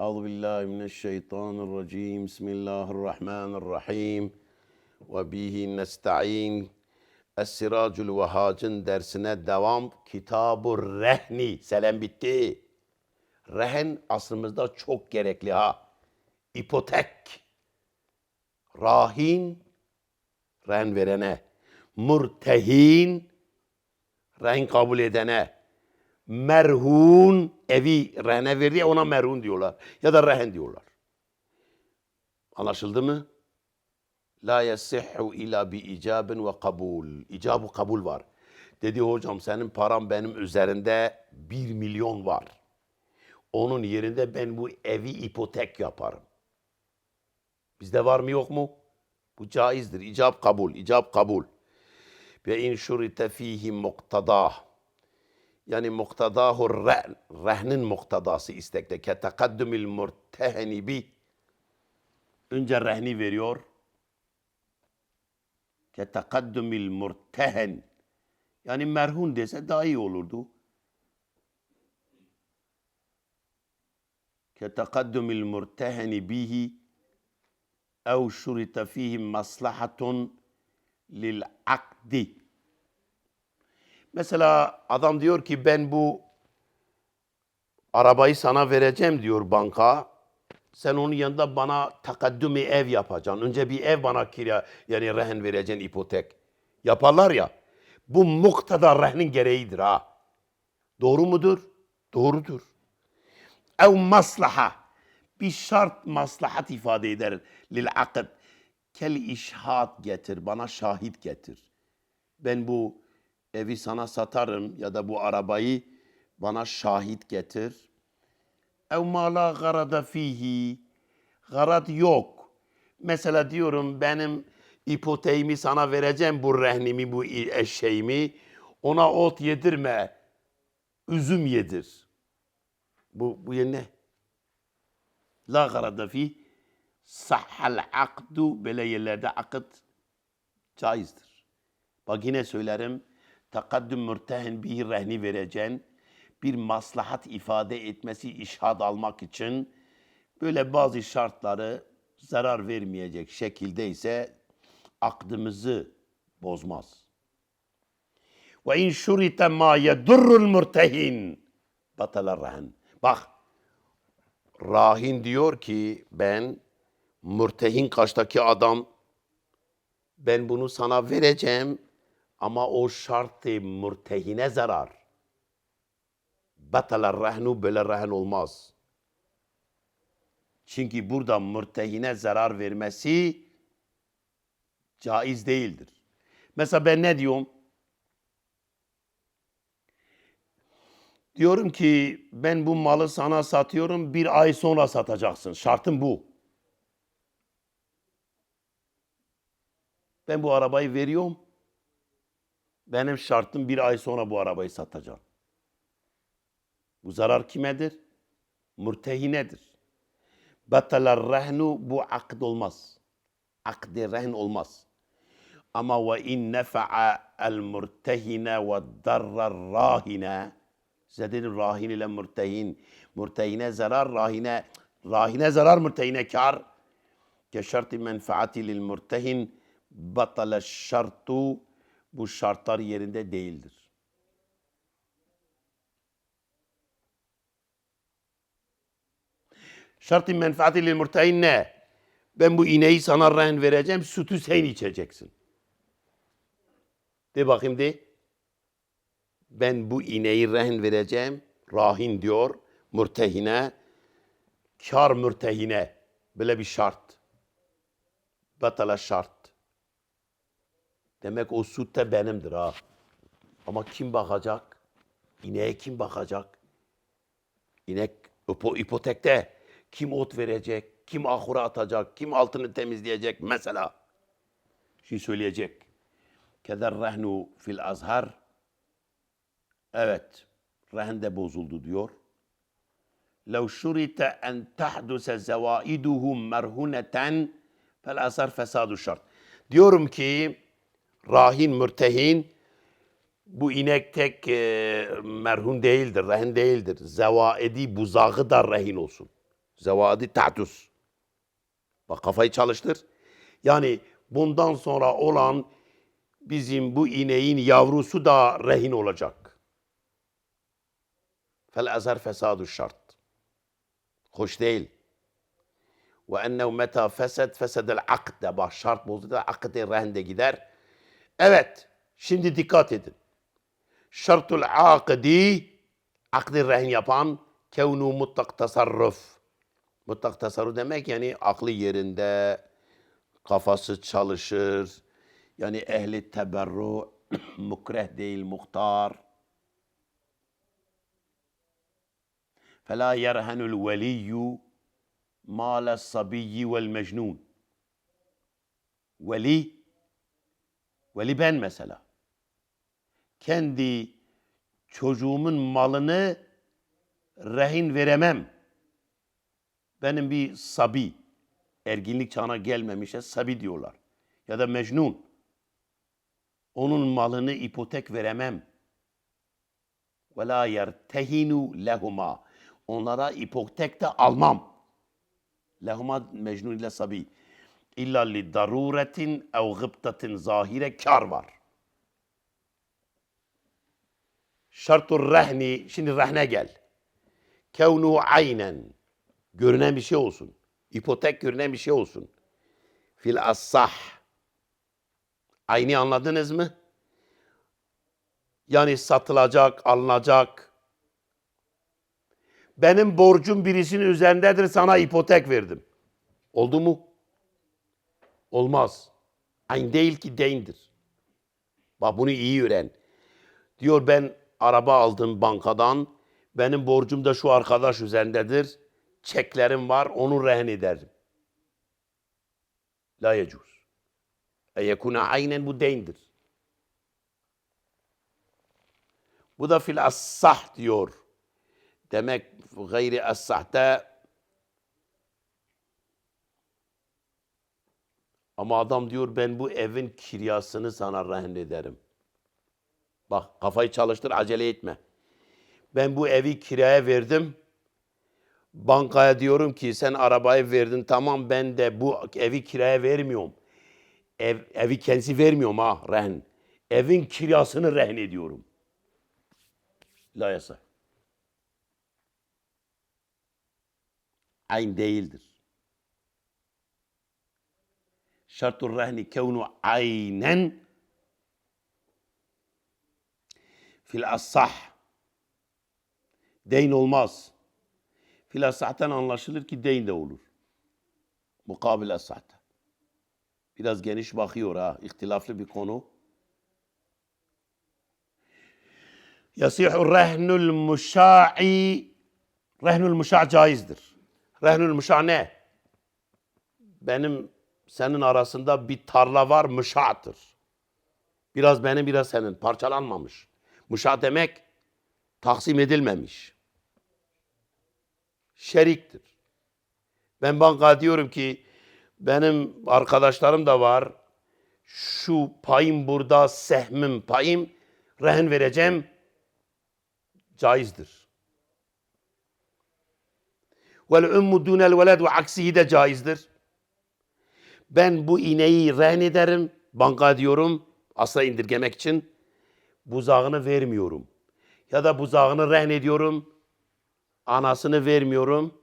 Euzu billahi mineşşeytanirracim. Bismillahirrahmanirrahim. Ve bihi nesta'in. Es-Siracul Vehhac'ın dersine devam. Kitab-ı Rehni. Selam bitti. Rehen aslımızda çok gerekli ha. İpotek. Rahin, ren verene. Murtehin, ren kabul edene. Merhun, evi rene verdi ona merhun diyorlar. Ya da rehen diyorlar. Anlaşıldı mı? La yasihhu ila bi icabin ve kabul. İcabı kabul var. Dedi hocam senin param benim üzerinde bir milyon var. Onun yerinde ben bu evi ipotek yaparım. Bizde var mı yok mu? Bu caizdir. İcab kabul, icab kabul. Ve in şurite fihi muktadah. يعني مقتضاه الرهن رهن مقتضاه سيستك كتقدم المرتهن بي انجا الرهني فيريور. كتقدم المرتهن. يعني مرهون ديسا داي ولدو كتقدم المرتهن به أو شرط فيه مصلحة للعقد. Mesela adam diyor ki ben bu arabayı sana vereceğim diyor banka. Sen onun yanında bana takaddümi ev yapacaksın. Önce bir ev bana kira yani rehen vereceksin ipotek. Yaparlar ya. Bu muktada rehnin gereğidir ha. Doğru mudur? Doğrudur. Ev maslaha. Bir şart maslahat ifade eder. Lil akd. Kel işhat getir. Bana şahit getir. Ben bu evi sana satarım ya da bu arabayı bana şahit getir. Ev mala garada fihi. Garad yok. Mesela diyorum benim ipoteğimi sana vereceğim bu rehnimi, bu eşeğimi. Ona ot yedirme. Üzüm yedir. Bu, bu ne? La garada fi sahhal akdu böyle yerlerde akıt caizdir. Bak yine söylerim takaddüm mürtehen bir rehni vereceksin. Bir maslahat ifade etmesi işhad almak için böyle bazı şartları zarar vermeyecek şekilde ise akdımızı bozmaz. Ve in şurite ma yedurrul mürtehin batalar rahin. Bak rahin diyor ki ben mürtehin kaçtaki adam ben bunu sana vereceğim ama o şartı mürtehine zarar. Batalar rahnu böyle rahin olmaz. Çünkü burada mürtehine zarar vermesi caiz değildir. Mesela ben ne diyorum? Diyorum ki ben bu malı sana satıyorum bir ay sonra satacaksın. Şartım bu. Ben bu arabayı veriyorum. Benim şartım bir ay sonra bu arabayı satacağım. Bu zarar kimedir? Mürtehinedir. Batalar rehnu bu akd olmaz. Akdi rehn olmaz. Ama ve in nefa'a el mürtehine ve darrar rahine Zedin rahin ile mürtehin. Mürtehine zarar, rahine rahine zarar, mürtehine kar. Ke şartı menfaati lil mürtehin batale şartu bu şartlar yerinde değildir. Şartı menfaati lil ne? Ben bu ineği sana rehen vereceğim, sütü sen içeceksin. De bakayım de ben bu ineği rehin vereceğim. Rahin diyor mürtehine. Kar mürtehine. Böyle bir şart. Batala şart. Demek o süt de benimdir ha. Ama kim bakacak? İneğe kim bakacak? İnek ipo, ipotekte. Kim ot verecek? Kim ahura atacak? Kim altını temizleyecek? Mesela. Şey söyleyecek. Keder rehnu fil azhar. Evet, rehen de bozuldu diyor. لو شرط أن تحدث زوائده مرهونة فالأثر فساد şart. Diyorum ki rahin mürtehin bu inek tek e, merhun değildir, rehin değildir. Zevaidi buzağı da rehin olsun. Zevadi ta'tus. Bak kafayı çalıştır. Yani bundan sonra olan bizim bu ineğin yavrusu da rehin olacak. Fel ezer fesadu şart. Hoş değil. Ve ennehu meta fesed fesedel akde. Bak şart bozdu da akde rehin de gider. Evet. Şimdi dikkat edin. Şartul akdi akdi rehin yapan kevnu mutlak tasarruf. Mutlak tasarruf demek yani aklı yerinde, kafası çalışır. Yani ehli teberru, mukreh değil muhtar. فلا يرهن الولي مال الصبي والمجنون Veli, veli ben mesela. Kendi çocuğumun malını rehin veremem. Benim bir sabi, erginlik çağına gelmemişe sabi diyorlar. Ya da mecnun. Onun malını ipotek veremem. Ve la yertehinu lehuma. Onlara ipotek de almam. Lehuma mecnun ile sabi. İlla li daruretin ev gıbtatin zahire kar var. Şartur rehni, şimdi rehne gel. Kevnu aynen. Görünen bir şey olsun. İpotek görünen bir şey olsun. Fil assah. Aynı anladınız mı? Yani satılacak, alınacak. Benim borcum birisinin üzerindedir sana ipotek verdim. Oldu mu? Olmaz. Aynı değil ki değindir. Bak bunu iyi öğren. Diyor ben araba aldım bankadan. Benim borcum da şu arkadaş üzerindedir. Çeklerim var onu rehin ederim. La yecuz. E aynen bu değindir. Bu da fil assah diyor. Demek gayri assahta ama adam diyor ben bu evin kiryasını sana rehin ederim. Bak kafayı çalıştır acele etme. Ben bu evi kiraya verdim. Bankaya diyorum ki sen arabayı verdin tamam ben de bu evi kiraya vermiyorum. Ev, evi kendisi vermiyorum ha rehin. Evin kiryasını rehin ediyorum. La yasa. Ayn değildir. Şartul rehni kevnu aynen fil assah. Deyn olmaz. Fil assah'tan anlaşılır ki deyn de olur. Mukabil assah'ta. Biraz geniş bakıyor ha. İhtilaflı bir konu. Yasihu rehnul muşa'i Rehnul muşa' caizdir. Rehnul muşa' ne? Benim senin arasında bir tarla var muşa'tır. Biraz benim biraz senin parçalanmamış. Muşa' demek taksim edilmemiş. Şeriktir. Ben banka diyorum ki benim arkadaşlarım da var. Şu payım burada, sehmim payım, rehin vereceğim. Caizdir. Vel ummu dunel veled ve aksihi de caizdir. Ben bu ineği rehin ederim, banka diyorum, asla indirgemek için. Buzağını vermiyorum. Ya da buzağını rehin ediyorum, anasını vermiyorum.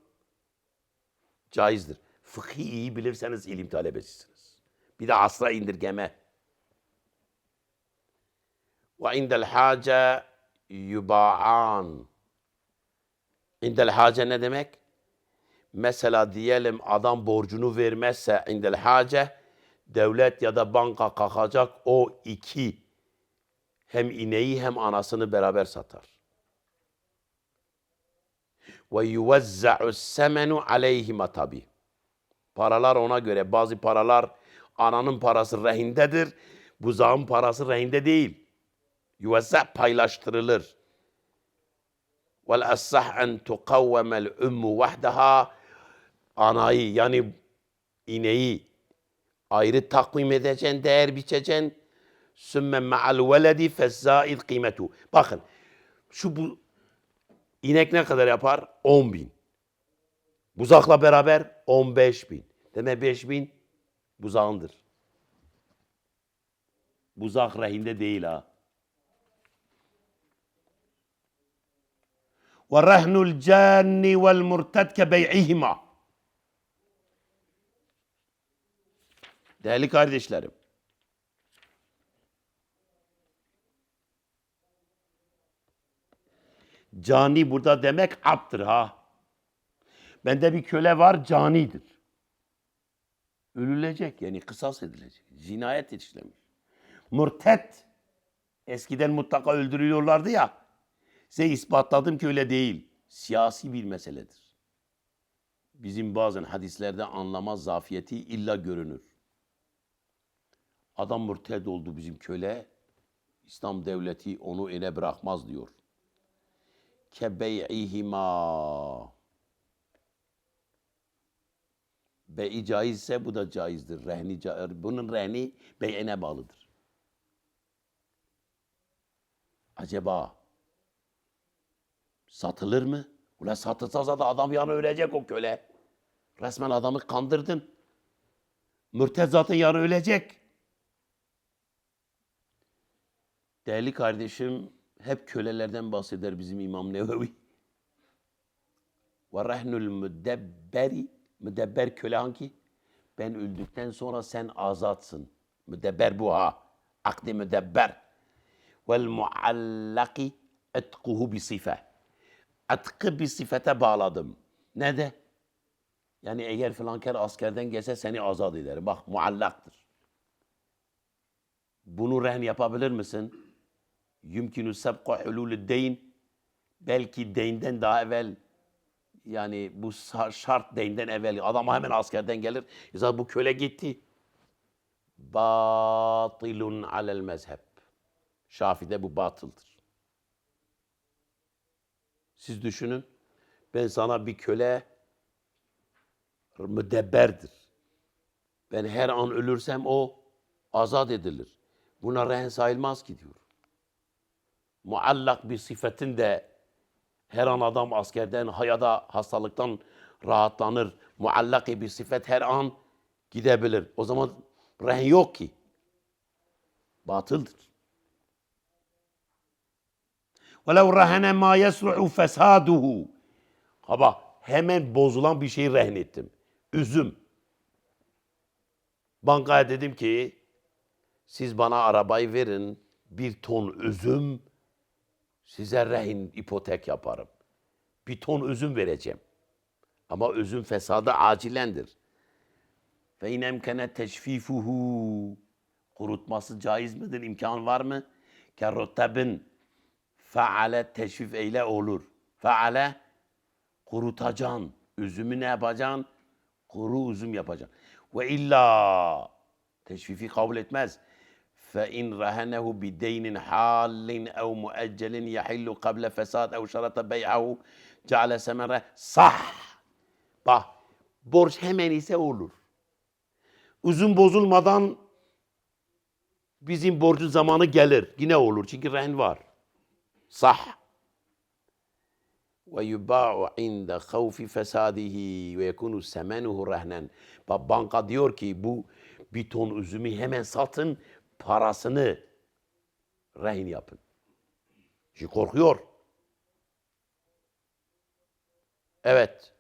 Caizdir. Fıkhi iyi bilirseniz ilim talebesisiniz. Bir de asla indirgeme. Ve indel hace yuba'an. İndel hace ne demek? Mesela diyelim adam borcunu vermezse indel hace devlet ya da banka kalkacak o iki hem ineği hem anasını beraber satar. Ve yuvezza'u semenu aleyhima tabi. Paralar ona göre. Bazı paralar ananın parası rehindedir. Buzağın parası rehinde değil. Yuvezza paylaştırılır. Vel assah en tukavvemel ummu vahdaha anayı yani ineği ayrı takvim edeceksin, değer biçeceksin. Sümme ma'al veledi fezzaid kıymetu. Bakın şu bu inek ne kadar yapar? 10 bin. Buzakla beraber 15 bin. Demek 5 bin buzağındır. Buzak rehinde değil ha. Ve rehnul canni vel. Değerli kardeşlerim. Cani burada demek abdır ha. Bende bir köle var canidir. Ölülecek yani kısas edilecek. Cinayet işlemiş. Murtet. Eskiden mutlaka öldürüyorlardı ya. Size ispatladım ki öyle değil. Siyasi bir meseledir. Bizim bazen hadislerde anlama zafiyeti illa görünür. Adam murted oldu bizim köle. İslam devleti onu ele bırakmaz diyor. Kebey'ihima. Beyi caizse bu da caizdir. Rehni, ca- bunun rehni bey'ine bağlıdır. Acaba satılır mı? Ulan satılsa zaten adam yarın ölecek o köle. Resmen adamı kandırdın. Mürted zaten yarın ölecek. Değerli kardeşim hep kölelerden bahseder bizim İmam Nevevi. Ve rehnul müdebberi müdebber köle hangi? Ben öldükten sonra sen azatsın. Müdebber bu ha. Akdi müdebber. Vel muallaki etkuhu bi sife. Etkı bir sifete bağladım. Ne de? Yani eğer filanker askerden gelse seni azat ederim. Bak muallaktır. Bunu rehn yapabilir misin? Yümkünü sebku hululü deyn. Belki deynden daha evvel yani bu şart deynden evvel adam hemen askerden gelir. Zaten bu köle gitti. Batilun alel mezheb. Şafi'de bu batıldır. Siz düşünün. Ben sana bir köle müdebberdir. Ben her an ölürsem o azat edilir. Buna rehen sayılmaz ki diyor Muallak bir sıfatın de her an adam askerden ya da hastalıktan rahatlanır. Muallak bir sıfat her an gidebilir. O zaman rehen yok ki. Batıldır. وَلَوْ رَهَنَ مَا يَسْرُعُ فَسَادُهُ Haba hemen bozulan bir şeyi rehin ettim. Üzüm. Bankaya dedim ki siz bana arabayı verin bir ton üzüm size rehin ipotek yaparım. Bir ton üzüm vereceğim. Ama üzüm fesadı acilendir. Ve in emkene teşfifuhu kurutması caiz midir? İmkan var mı? Kerrottabin faale teşvif eyle olur. Faale kurutacaksın. Üzümü ne yapacaksın? Kuru üzüm yapacaksın. Ve illa teşvifi kabul etmez. فإن رهنه بدين حال أو مؤجل يحل قبل فساد أو شرط بيعه جعل ثمره صح. Bak borç hemen ise olur. Uzun bozulmadan bizim borcun zamanı gelir. Yine olur çünkü rehin var. Sah. Ve yuba'u inde havfi fesadihi ve yekunu semenuhu rehnen. Bak banka diyor ki bu bir ton üzümü hemen satın parasını rehin yapın. Çünkü korkuyor. Evet.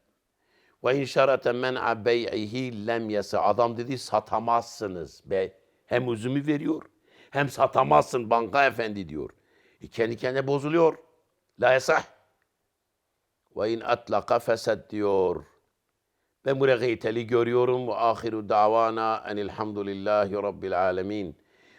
Ve in şarate men'a bey'ihi lem yasa. Adam dedi satamazsınız. Be hem üzümü veriyor hem satamazsın banka efendi diyor. E kendi kendine bozuluyor. La yasah. Ve in atlaka fesed diyor. Ben buraya gıyteli görüyorum. Ve ahiru davana enilhamdülillahi rabbil alemin.